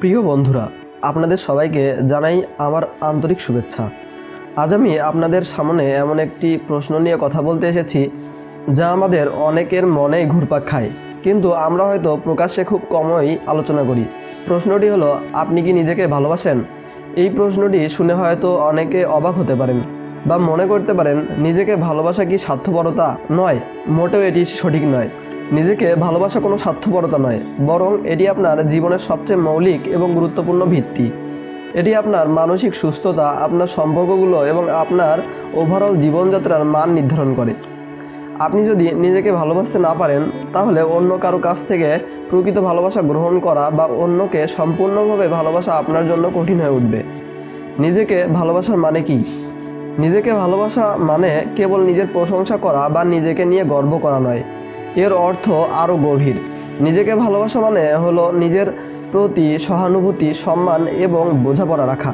প্রিয় বন্ধুরা, আপনাদের সবাইকে জানাই আমার আন্তরিক শুভেচ্ছা। আজ আমি আপনাদের সামনে এমন একটি প্রশ্ন নিয়ে কথা বলতে এসেছি, যা আমাদের অনেকের মনেই ঘুরপাক খায়, কিন্তু আমরা হয়তো প্রকাশ্যে খুব কমই আলোচনা করি। প্রশ্নটি হলো, আপনি কি নিজেকে ভালোবাসেন? এই প্রশ্নটি শুনে হয়তো অনেকে অবাক হতে পারেন, বা মনে করতে পারেন, নিজেকে ভালোবাসা কি স্বার্থপরতা নয়, মোটেও এটি সঠিক নয়। নিজেকে ভালোবাসা কোনো স্বার্থপরতা নয়, বরং এটি আপনার জীবনের সবচেয়ে মৌলিক এবং গুরুত্বপূর্ণ ভিত্তি। এটি আপনার মানসিক সুস্থতা, আপনার সম্পর্কগুলো এবং আপনার ওভারঅল জীবনযাত্রার মান নির্ধারণ করে। আপনি যদি নিজেকে ভালোবাসতে না পারেন, তাহলে অন্য কারও কাছ থেকে প্রকৃত ভালোবাসা গ্রহণ করা বা অন্যকে সম্পূর্ণভাবে ভালোবাসা আপনার জন্য কঠিন হয়ে উঠবে। নিজেকে ভালোবাসার মানে কি? নিজেকে ভালোবাসা মানে কেবল নিজের প্রশংসা করা বা নিজেকে নিয়ে গর্ব করা নয়। এর অর্থ আরও গভীর। নিজেকে ভালোবাসা মানে হলো নিজের প্রতি সহানুভূতি, সম্মান এবং বোঝাপড়া রাখা।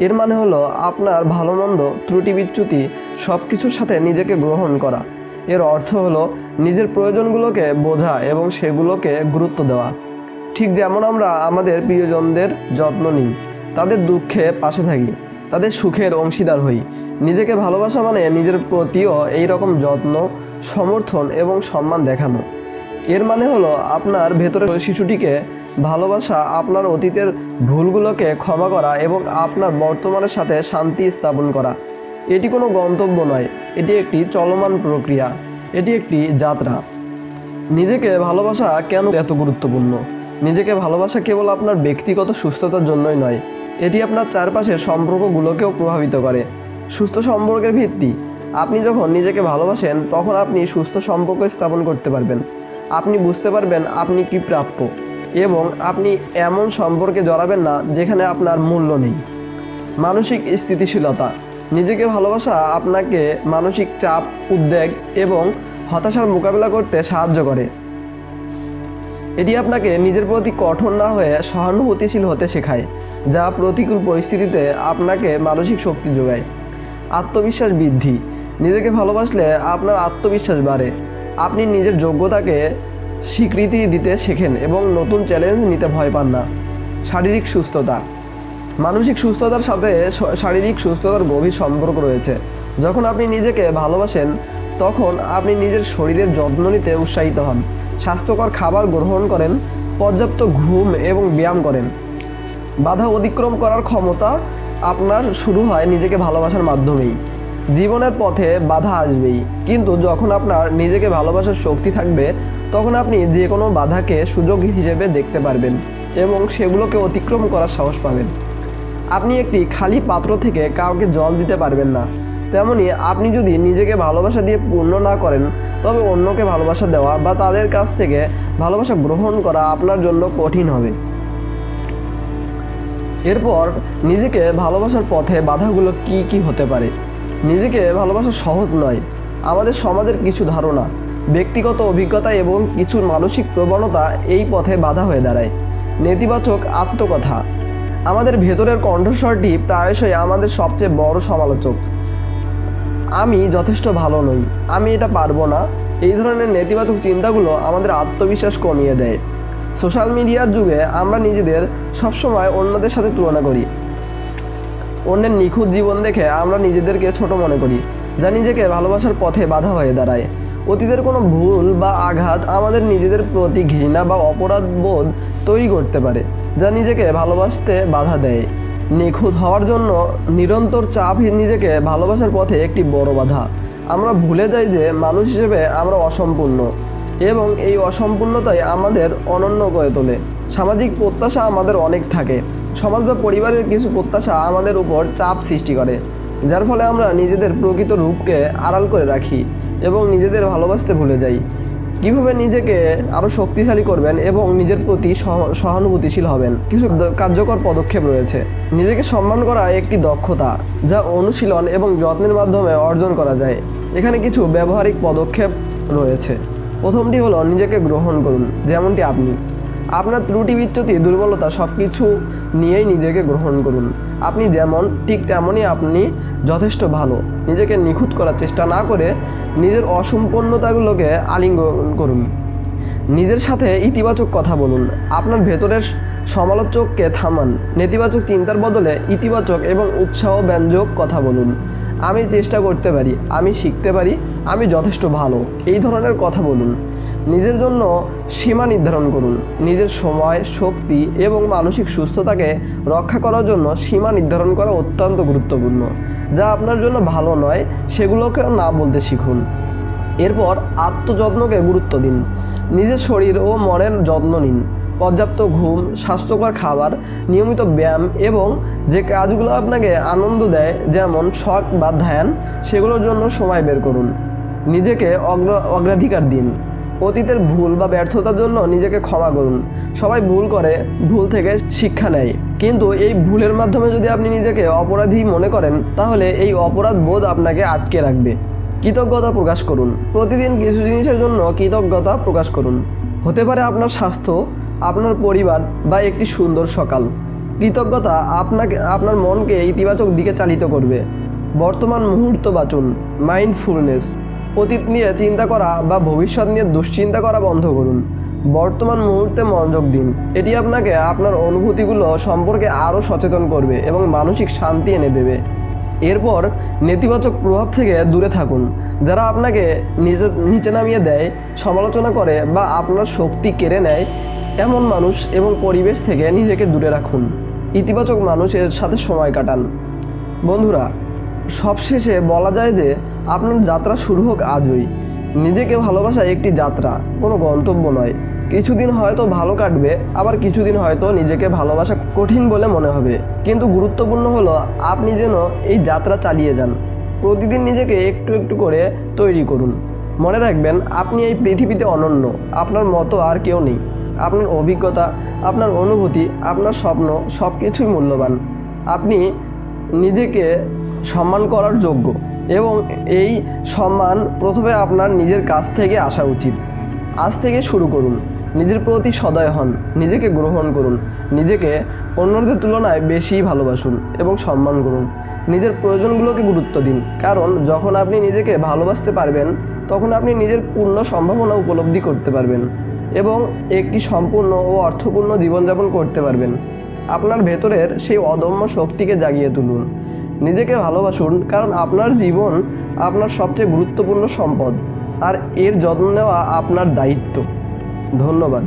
এর মানে হলো আপনার ভালো মন্দ, ত্রুটি বিচ্যুতি সব কিছুর সাথে নিজেকে গ্রহণ করা। এর অর্থ হলো নিজের প্রয়োজনগুলোকে বোঝা এবং সেগুলোকে গুরুত্ব দেওয়া। ঠিক যেমন আমরা আমাদের প্রিয়জনদের যত্ন নিই, তাদের দুঃখে পাশে থাকি। তাদের সুখের অংশীদার হই। নিজেকে ভালোবাসা মানে নিজের প্রতিও এই রকম যত্ন, সমর্থন এবং সম্মান দেখানো। এর মানে হলো আপনার ভেতরে শিশুটিকে ভালোবাসা আপনার অতীতের ভুলগুলোকে ক্ষমা করা এবং আপনার বর্তমানের সাথে শান্তি স্থাপন করা। এটি কোনো গন্তব্য নয়, এটি একটি চলমান প্রক্রিয়া, এটি একটি যাত্রা। নিজেকে ভালোবাসা কেন এত গুরুত্বপূর্ণ? নিজেকে ভালোবাসা কেবল আপনার ব্যক্তিগত সুস্থতার জন্যই নয়, এটি আপনার চারপাশের সম্পর্কগুলোকেও প্রভাবিত করে। সুস্থ সম্পর্কের ভিত্তি। আপনি যখন নিজেকে ভালোবাসেন, তখন আপনি সুস্থ সম্পর্ক স্থাপন করতে পারবেন। আপনি বুঝতে পারবেন আপনি কি প্রাপ্য এবং আপনি এমন সম্পর্কে জড়াবেন না যেখানে আপনার মূল্য নেই। মানসিক স্থিতিশীলতা। নিজেকে ভালোবাসা আপনাকে মানসিক চাপ, উদ্বেগ এবং হতাশার মোকাবিলা করতে সাহায্য করে। এটি আপনাকে নিজের প্রতি কঠোর না হয়ে সহানুভূতিশীল হতে শেখায়, যা প্রতিকূল পরিস্থিতিতে আপনাকে মানসিক শক্তি যোগায়। আত্মবিশ্বাস বৃদ্ধি। নিজেকে ভালোবাসলে আপনার আত্মবিশ্বাস বাড়ে। আপনি নিজের যোগ্যতাকে স্বীকৃতি দিতে শেখেন এবং নতুন চ্যালেঞ্জ নিতে ভয় পান না। শারীরিক সুস্থতা। মানসিক সুস্থতার সাথে শারীরিক সুস্থতার গভীর সম্পর্ক রয়েছে। যখন আপনি নিজেকে ভালোবাসেন, তখন আপনি নিজের শরীরের যত্ন নিতে উৎসাহিত হন। স্বাস্থ্যকর খাবার গ্রহণ করেন, পর্যাপ্ত ঘুম এবং ব্যায়াম করেন। বাধা অতিক্রম করার ক্ষমতা আপনার শুরু হয় নিজেকে ভালোবাসার মাধ্যমেই। জীবনের পথে বাধা আসবেই। কিন্তু যখন আপনার নিজেকে ভালোবাসার শক্তি থাকবে, তখন আপনি যে কোনো বাধাকে সুযোগ হিসেবে দেখতে পারবেন এবং সেগুলোকে অতিক্রম করার সাহস পাবেন। আপনি একটি খালি পাত্র থেকে কাউকে জল দিতে পারবেন না। তেমনি আপনি যদি নিজেকে ভালোবাসা দিয়ে পূর্ণ না করেন, তবে অন্যকে ভালোবাসা দেওয়া বা তাদের কাছ থেকে ভালোবাসা গ্রহণ করা আপনার জন্য কঠিন হবে। এরপর নিজেকে ভালোবাসার পথে বাধাগুলো কি কি হতে পারে? নিজেকে ভালোবাসা সহজ নয়, আমাদের সমাজের কিছু ধারণা, ব্যক্তিগত অভিজ্ঞতা এবং কিছু মানসিক প্রবণতা এই পথে বাধা হয়ে দাঁড়ায়। নেতিবাচক আত্মকথা, আমাদের ভেতরের কণ্ঠস্বরটি প্রায়শই আমাদের সবচেয়ে বড় সমালোচক। আমি যথেষ্ট ভালো নই। আমি এটা পারব না। এই ধরনের নেতিবাচক চিন্তাগুলো আমাদের আত্মবিশ্বাস কমিয়ে দেয়। সোশ্যাল মিডিয়ার যুগে আমরা নিজেদের সবসময় অন্যদের সাথে তুলনা করি। অন্যের নিখুঁত জীবন দেখে আমরা নিজেদেরকে ছোট মনে করি, যা নিজেকে ভালোবাসার পথে বাধা হয়ে দাঁড়ায়। অতীতের কোনো ভুল বা আঘাত আমাদের নিজেদের প্রতি ঘৃণা বা অপরাধ বোধ তৈরি করতে পারে, যা নিজেকে ভালোবাসতে বাধা দেয়। নিখুঁত হওয়ার জন্য নিরন্তর চাপ নিজেকে ভালোবাসার পথে একটি বড় বাধা। আমরা ভুলে যাই যে মানুষ হিসেবে আমরা অসম্পূর্ণ এবং এই অসম্পূর্ণতাই আমাদের অনন্য করে তোলে। সামাজিক প্রত্যাশা আমাদের অনেক থাকে। সমাজ বা পরিবারের কিছু প্রত্যাশা আমাদের উপর চাপ সৃষ্টি করে, যার ফলে আমরা নিজেদের প্রকৃত রূপকে আড়াল করে রাখি এবং নিজেদের ভালোবাসতে ভুলে যাই। কীভাবে নিজেকে আরও শক্তিশালী করবেন এবং নিজের প্রতি সহ- সহানুভূতিশীল হবেন? কিছু কার্যকর পদক্ষেপ রয়েছে। নিজেকে সম্মান করা একটি দক্ষতা, যা অনুশীলন এবং যত্নের মাধ্যমে অর্জন করা যায়। এখানে কিছু ব্যবহারিক পদক্ষেপ রয়েছে। প্রথমটি হলো, নিজেকে গ্রহণ করুন, যেমনটি আপনি। আপনার ত্রুটি বিচ্যুতি, দুর্বলতা সব কিছু নিয়েই নিজেকে গ্রহণ করুন। আপনি যেমন, ঠিক তেমনই আপনি যথেষ্ট ভালো। নিজেকে নিখুঁত করার চেষ্টা না করে নিজের অসম্পূর্ণতাগুলোকে আলিঙ্গন করুন। নিজের সাথে ইতিবাচক কথা বলুন। আপনার ভেতরের সমালোচককে থামান। নেতিবাচক চিন্তার বদলে ইতিবাচক এবং উৎসাহ ব্যঞ্জক কথা বলুন। আমি চেষ্টা করতে পারি, আমি শিখতে পারি, আমি যথেষ্ট ভালো। এই ধরনের কথা বলুন। নিজের জন্য সীমা নির্ধারণ করুন। নিজের সময়, শক্তি এবং মানসিক সুস্থতাকে রক্ষা করার জন্য সীমা নির্ধারণ করা অত্যন্ত গুরুত্বপূর্ণ, যা আপনার জন্য ভালো নয় সেগুলোকেও না বলতে শিখুন। এরপর আত্মযত্নকে গুরুত্ব দিন। নিজের শরীর ও মনের যত্ন নিন। পর্যাপ্ত ঘুম, স্বাস্থ্যকর খাবার, নিয়মিত ব্যায়াম এবং যে কাজগুলো আপনাকে আনন্দ দেয়, যেমন শখ বা ধ্যান, সেগুলোর জন্য সময় বের করুন। নিজেকে অগ্র, অগ্রাধিকার দিন। অতীতের ভুল বা ব্যর্থতার জন্য নিজেকে ক্ষমা করুন। সবাই ভুল করে, ভুল থেকে শিক্ষা নেয়। কিন্তু এই ভুলের মাধ্যমে যদি আপনি নিজেকে অপরাধী মনে করেন, তাহলে এই অপরাধ বোধ আপনাকে আটকে রাখবে। কৃতজ্ঞতা প্রকাশ করুন। প্রতিদিন কিছু জিনিসের জন্য কৃতজ্ঞতা প্রকাশ করুন। হতে পারে আপনার স্বাস্থ্য, আপনার পরিবার বা একটি সুন্দর সকাল। কৃতজ্ঞতা আপনাকে, আপনার মনকে ইতিবাচক দিকে চালিত করবে। বর্তমান মুহূর্ত বাঁচুন। মাইন্ডফুলনেস। অতীত নিয়ে চিন্তা করা বা ভবিষ্যৎ নিয়ে দুশ্চিন্তা করা বন্ধ করুন। বর্তমান মুহূর্তে মনোযোগ দিন। এটি আপনাকে আপনার অনুভূতিগুলো সম্পর্কে আরও সচেতন করবে এবং মানসিক শান্তি এনে দেবে। এরপর নেতিবাচক প্রভাব থেকে দূরে থাকুন। যারা আপনাকে নিজে, নিচে নামিয়ে দেয়, সমালোচনা করে বা আপনার শক্তি কেড়ে নেয়, এমন মানুষ এবং পরিবেশ থেকে নিজেকে দূরে রাখুন। ইতিবাচক মানুষের সাথে সময় কাটান। বন্ধুরা, সবশেষে বলা যায় যে আপনার যাত্রা শুরু হোক আজই। নিজেকে ভালোবাসা একটি যাত্রা, কোনো গন্তব্য নয়। কিছুদিন হয়তো ভালো কাটবে, আবার কিছুদিন হয়তো নিজেকে ভালোবাসা কঠিন বলে মনে হবে। কিন্তু গুরুত্বপূর্ণ হলো, আপনি যেন এই যাত্রা চালিয়ে যান। প্রতিদিন নিজেকে একটু একটু করে তৈরি করুন। মনে রাখবেন, আপনি এই পৃথিবীতে অনন্য। আপনার মতো আর কেউ নেই। আপনার অভিজ্ঞতা, আপনার অনুভূতি, আপনার স্বপ্ন সব কিছুই মূল্যবান। আপনি নিজেকে সম্মান করার যোগ্য। এবং এই সম্মান প্রথমে আপনার নিজের কাছ থেকে আসা উচিত। আজ থেকে শুরু করুন। নিজের প্রতি সদয় হন। নিজেকে গ্রহণ করুন। নিজেকে অন্যদের তুলনায় বেশি ভালোবাসুন এবং সম্মান করুন। নিজের প্রয়োজনগুলোকে গুরুত্ব দিন। কারণ যখন আপনি নিজেকে ভালোবাসতে পারবেন, তখন আপনি নিজের পূর্ণ সম্ভাবনা উপলব্ধি করতে পারবেন এবং একটি সম্পূর্ণ ও অর্থপূর্ণ জীবনযাপন করতে পারবেন। আপনার ভেতরের সেই অদম্য শক্তিকে জাগিয়ে তুলুন। নিজেকে ভালোবাসুন, কারণ আপনার জীবন আপনার সবচেয়ে গুরুত্বপূর্ণ সম্পদ, আর এর যত্ন নেওয়া আপনার দায়িত্ব। ধন্যবাদ।